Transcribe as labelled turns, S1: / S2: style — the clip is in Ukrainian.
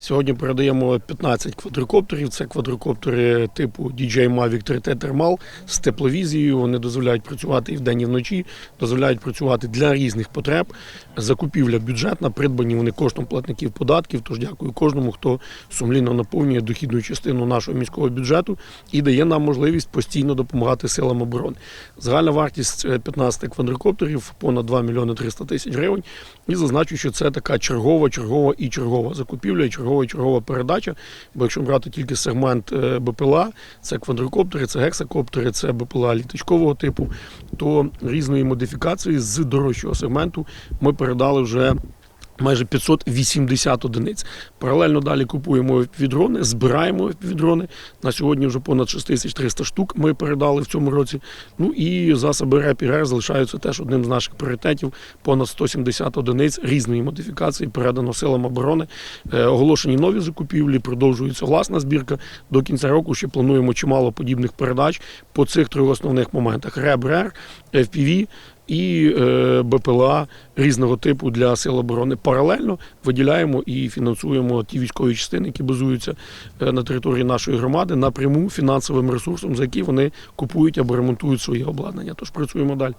S1: Сьогодні передаємо 15 квадрокоптерів. Це квадрокоптери типу DJI Mavic 3T Thermal з тепловізією. Вони дозволяють працювати і вдень, і вночі, дозволяють працювати для різних потреб. Закупівля бюджетна, придбані вони коштом платників податків. Тож дякую кожному, хто сумлінно наповнює дохідну частину нашого міського бюджету і дає нам можливість постійно допомагати силам оборони. Загальна вартість е, 15 квадрокоптерів понад 2 мільйони 300 тисяч гривень. І зазначу, що це така чергова, чергова і чергова закупівля, і чергова і чергова передача. Бо якщо брати тільки сегмент е, БПЛА, це квадрокоптери, це гексакоптери, це БПЛА літачкового типу, то різної модифікації з дорожчого сегменту ми передали вже. Майже 580 одиниць. Паралельно далі купуємо відрони, збираємо відрони. На сьогодні вже понад 6300 штук ми передали в цьому році. Ну і засоби РЕП і РЕР залишаються теж одним з наших пріоритетів. Понад 170 одиниць різної модифікації передано силам оборони. Е, оголошені нові закупівлі, продовжується власна збірка. До кінця року ще плануємо чимало подібних передач по цих трьох основних моментах: РЕБ, РЕР, і е, БПЛА різного типу для сил оборони. Паралельно виділяємо і фінансуємо ті військові частини, які базуються е, на території нашої громади, напряму фінансовим ресурсом, за які вони купують або ремонтують своє обладнання. Тож працюємо далі.